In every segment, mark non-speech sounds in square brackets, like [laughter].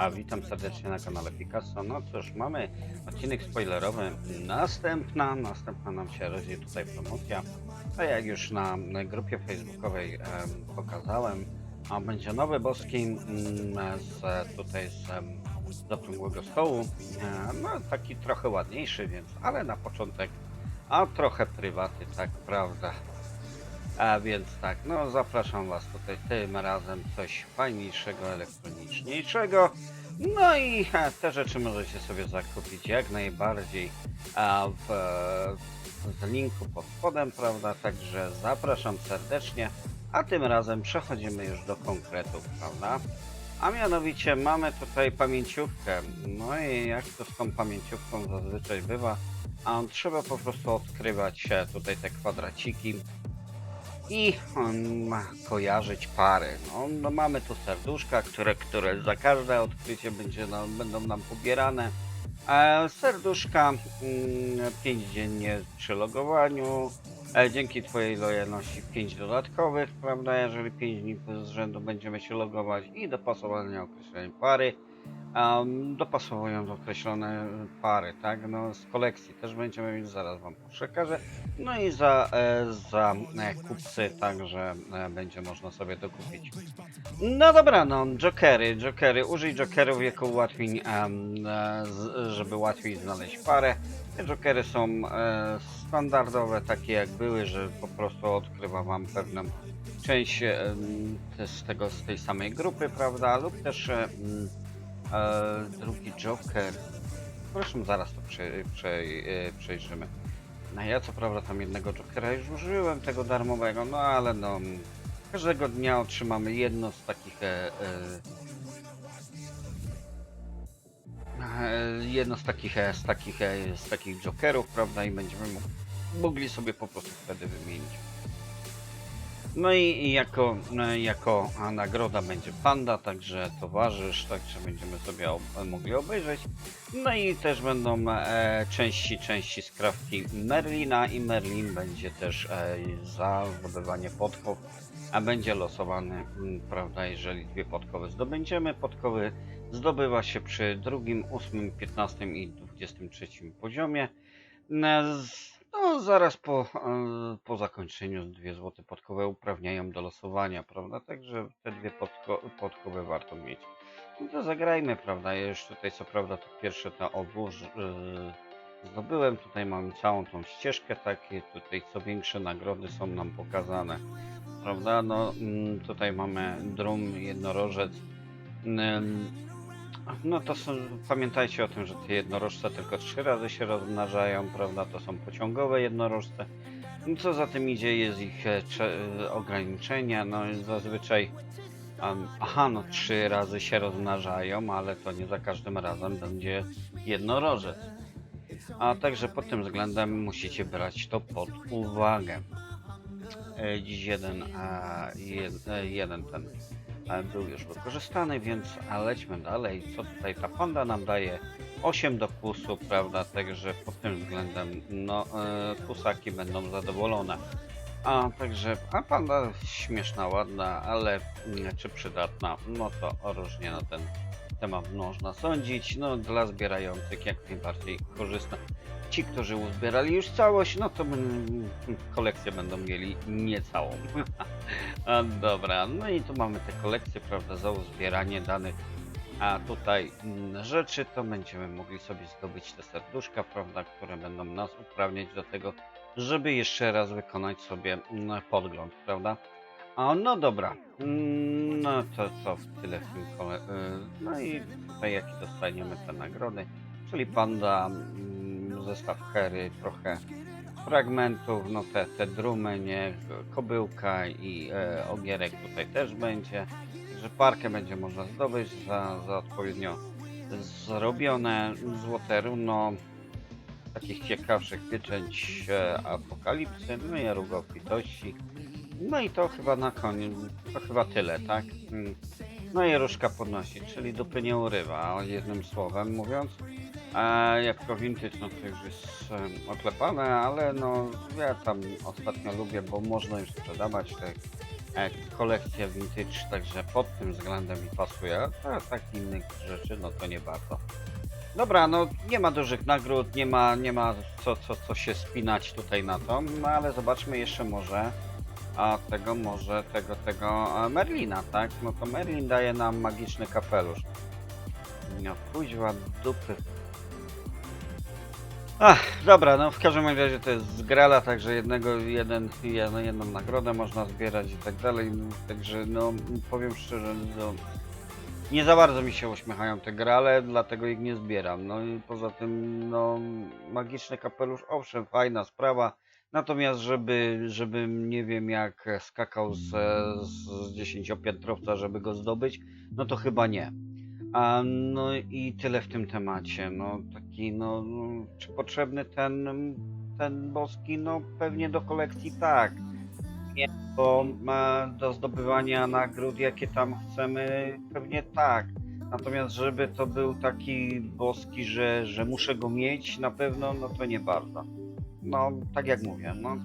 A witam serdecznie na kanale Picasso. No cóż, mamy odcinek spoilerowy. Następna, następna nam się rodzi tutaj promocja. A jak już na, grupie facebookowej em, pokazałem, a będzie nowy boski mm, z, tutaj z, z okrągłego stołu. E, no taki trochę ładniejszy, więc, ale na początek, a trochę prywaty, tak prawda. A więc tak, no zapraszam Was tutaj tym razem coś fajniejszego, elektroniczniejszego. No i e, te rzeczy możecie sobie zakupić jak najbardziej w, w linku pod spodem, prawda? Także zapraszam serdecznie. A tym razem przechodzimy już do konkretów, prawda? A mianowicie mamy tutaj pamięciówkę. No i jak to z tą pamięciówką zazwyczaj bywa, a trzeba po prostu odkrywać e, tutaj te kwadraciki i kojarzyć pary. No, no mamy tu serduszka, które, które za każde odkrycie będzie nam, będą nam pobierane. E, serduszka 5 dziennie przy logowaniu. E, dzięki Twojej lojalności 5 dodatkowych, prawda? Jeżeli 5 dni z rzędu będziemy się logować i dopasowanie określonej pary. Um, dopasowując określone pary, tak? No z kolekcji też będziemy mieć, zaraz Wam przekażę. No i za, e, za e, kupcy także e, będzie można sobie to kupić. No dobra, no jokery, jokery, użyj jokerów jako ułatwień, e, żeby łatwiej znaleźć parę. Te jokery są e, standardowe, takie jak były, że po prostu odkrywa Wam pewną część te- z, tego, z tej samej grupy, prawda, lub też e, drugi joker. Proszę, zaraz to prze, prze, e, przejrzymy. No ja co prawda tam jednego Jokera już użyłem, tego darmowego, no ale no... Każdego dnia otrzymamy jedno z takich... E, e, e, jedno z takich, e, z takich, e, z takich Jokerów, prawda, i będziemy mo- mogli sobie po prostu wtedy wymienić. No i i jako, jako nagroda będzie panda, także towarzysz, także będziemy sobie ob mogli obejrzeć. No i też będą e, części, części skrawki Merlina i Merlin będzie też e, za zdobywanie podkow, a będzie losowany, m, prawda, jeżeli dwie podkowy zdobędziemy. Podkowy zdobywa się przy drugim, ósmym, piętnastym i dwudziestym trzecim poziomie. No, z- no zaraz po, e, po zakończeniu dwie złote podkowe uprawniają do losowania, prawda, także te dwie podko podkowy warto mieć. No to zagrajmy, prawda? Ja już tutaj co prawda to pierwsze to obóz yy, zdobyłem. Tutaj mamy całą tą ścieżkę, takie tutaj co większe nagrody są nam pokazane. Prawda? No mm, tutaj mamy drum, jednorożec. Ym, No to są, pamiętajcie o tym, że te jednorożce tylko trzy razy się rozmnażają, prawda? To są pociągowe jednorożce. No co za tym idzie, jest ich e, cze- e, ograniczenia, no zazwyczaj Am, Aha, no trzy razy się rozmnażają, ale to nie za każdym razem będzie jednorożec. A także pod tym względem musicie brać to pod uwagę. E, Dziś jeden, a, jed, e, jeden ten był już wykorzystany, więc lećmy dalej. Co tutaj ta panda nam daje? 8 do kusu, prawda? Także pod tym względem no, e, kusaki będą zadowolone. A także, a panda śmieszna, ładna, ale mm, czy przydatna, no to różnie na ten temat można sądzić. No dla zbierających jak najbardziej korzystna. Ci, którzy uzbierali już całość, no to kolekcję będą mieli niecałą. [laughs] dobra, no i tu mamy te kolekcje, prawda, za uzbieranie danych. A tutaj mm, rzeczy to będziemy mogli sobie zdobyć te serduszka, prawda, które będą nas uprawniać do tego, żeby jeszcze raz wykonać sobie mm, podgląd, prawda? A no dobra, Mm, no to co tyle w tym kole... y, No i tutaj jakie dostaniemy te nagrody, czyli panda, mm, zestaw hery, trochę fragmentów, no te, te drumy, nie, kobyłka i e, ogierek tutaj też będzie, także parkę będzie można zdobyć za, za odpowiednio zrobione złote runo, takich ciekawszych pieczęć e, apokalipsy, no i róg. No i to chyba na koniec, to chyba tyle, tak? Mm. No i różka podnosi, czyli dupy nie urywa, jednym słowem mówiąc. A jak to vintage, no to już jest em, oklepane, ale no ja tam ostatnio lubię, bo można już sprzedawać te e, kolekcja vintage, także pod tym względem mi pasuje. A tak innych rzeczy, no to nie bardzo. Dobra, no nie ma dużych nagród, nie ma, nie ma co, co, co się spinać tutaj na to, no ale zobaczmy jeszcze może a tego może tego tego e, Merlina, tak? No to Merlin daje nam magiczny kapelusz. No kuźwa dupy. Ach, dobra, no w każdym razie to jest z Grala, także jednego, jeden, jedną, jedną nagrodę można zbierać i tak dalej, także no powiem szczerze, no, nie za bardzo mi się uśmiechają te grale, dlatego ich nie zbieram. No i poza tym, no magiczny kapelusz, owszem, fajna sprawa, natomiast żeby, żebym nie wiem jak skakał z, z 10-piętrowca, żeby go zdobyć, no to chyba nie. A, no i tyle w tym temacie. No taki, no, czy potrzebny ten, ten boski? No pewnie do kolekcji tak. Nie ma do zdobywania nagród, jakie tam chcemy, pewnie tak. Natomiast żeby to był taki boski, że, że muszę go mieć na pewno, no to nie bardzo. No, tak jak mówię, no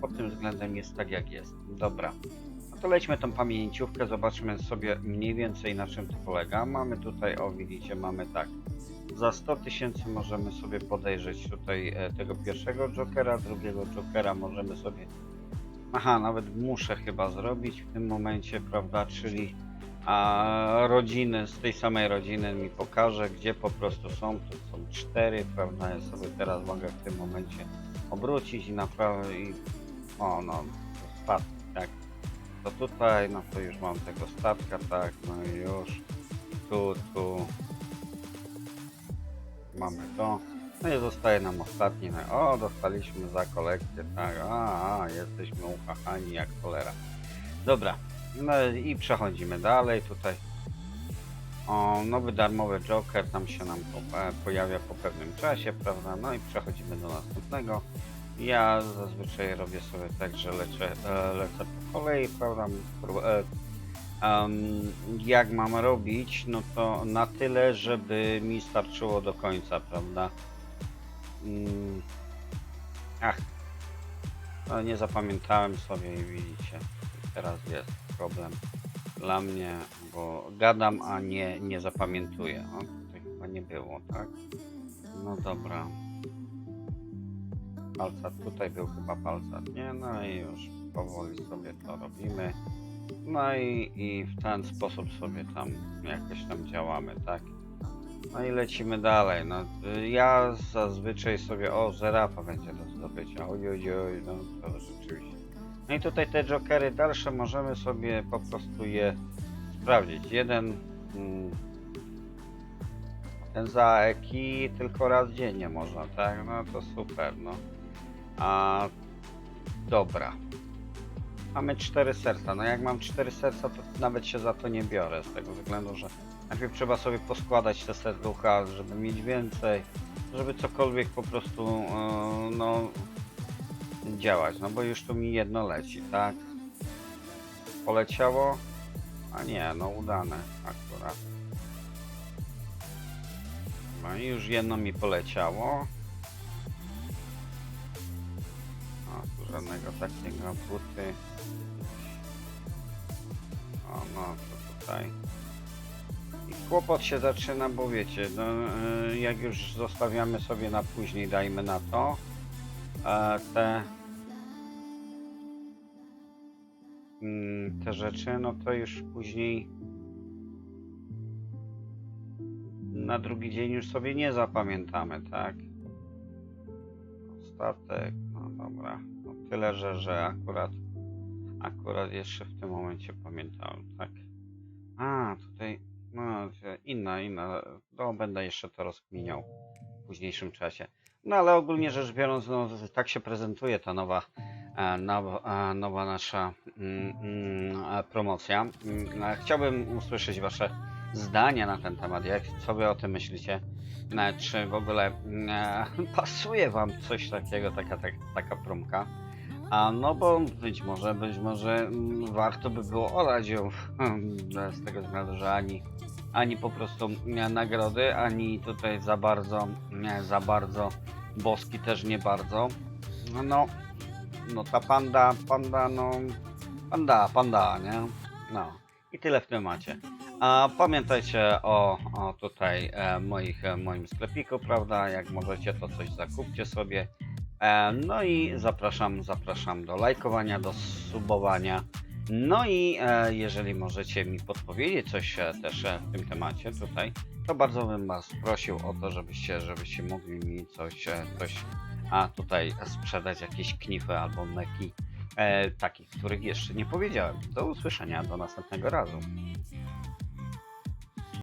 pod tym względem jest tak jak jest. Dobra. No to lećmy tą pamięciówkę, zobaczmy sobie mniej więcej na czym to polega. Mamy tutaj, o widzicie, mamy tak. Za 100 tysięcy możemy sobie podejrzeć tutaj e, tego pierwszego Jokera, drugiego Jokera możemy sobie... Aha, nawet muszę chyba zrobić w tym momencie, prawda, czyli a rodziny z tej samej rodziny mi pokaże, gdzie po prostu są, to są cztery, prawda, ja sobie teraz mogę w tym momencie obrócić i naprawdę i o no, spadł, tak, to tutaj, no to już mam tego statka, tak, no i już tu, tu mamy to. No i zostaje nam ostatni. No, o, dostaliśmy za kolekcję, tak, a, a jesteśmy uchachani jak cholera. Dobra, no i przechodzimy dalej tutaj. O, nowy darmowy Joker tam się nam po, e, pojawia po pewnym czasie, prawda? No i przechodzimy do następnego. Ja zazwyczaj robię sobie tak, że lecę, e, lecę po kolei, prawda? E, em, jak mam robić, no to na tyle, żeby mi starczyło do końca, prawda? Mm. Ach, no nie zapamiętałem sobie i widzicie, teraz jest problem dla mnie, bo gadam, a nie, nie zapamiętuję. O, tutaj chyba nie było, tak? No dobra. Palcat, tutaj był chyba palcat, nie? No i już powoli sobie to robimy. No i, i w ten sposób sobie tam jakoś tam działamy, tak? No i lecimy dalej. No, ja zazwyczaj sobie, o, zerapa będzie do zdobycia. Oj, oj, oj, no to rzeczywiście. No i tutaj te jokery dalsze możemy sobie po prostu je sprawdzić. Jeden mm, ten za eki tylko raz dziennie można, tak? No to super, no. A dobra. Mamy cztery serca. No jak mam cztery serca, to nawet się za to nie biorę, z tego względu, że najpierw trzeba sobie poskładać te serducha, żeby mieć więcej, żeby cokolwiek po prostu, e, no, działać, no bo już tu mi jedno leci, tak? Poleciało? A nie, no udane akurat. No i już jedno mi poleciało. O, tu żadnego takiego buty. O, no to tutaj. I kłopot się zaczyna, bo wiecie, no, y, jak już zostawiamy sobie na później, dajmy na to, te mm, te rzeczy, no to już później na drugi dzień już sobie nie zapamiętamy, tak? Statek, no dobra. No tyle, że, że akurat akurat jeszcze w tym momencie pamiętałem, tak? A, tutaj no inna, inna. No będę jeszcze to rozkminiał w późniejszym czasie. No ale ogólnie rzecz biorąc, no tak się prezentuje ta nowa e, nowa, e, nowa nasza mm, mm, promocja. Mm, e, Chciałbym usłyszeć Wasze zdania na ten temat. Jak, co Wy o tym myślicie? Czy w ogóle [laughs] pasuje Wam coś takiego, taka, tak, taka promka? A no bo być może, być może warto by było olać ją [laughs] z tego względu, że ani, ani po prostu nie, nagrody, ani tutaj za bardzo, nie, za bardzo boski też nie bardzo. No, no ta panda, panda, no Panda, panda, nie? No. I tyle w temacie. A pamiętajcie o, o tutaj e, moich, e, moim sklepiku, prawda? Jak możecie, to coś zakupcie sobie. E, no i zapraszam, zapraszam do lajkowania, do subowania. No i e, jeżeli możecie mi podpowiedzieć coś e, też e, w tym temacie tutaj, to bardzo bym Was prosił o to, żebyście, żebyście mogli mi coś, e, coś a tutaj sprzedać jakieś knify albo meki, e, takich, których jeszcze nie powiedziałem. Do usłyszenia, do następnego razu.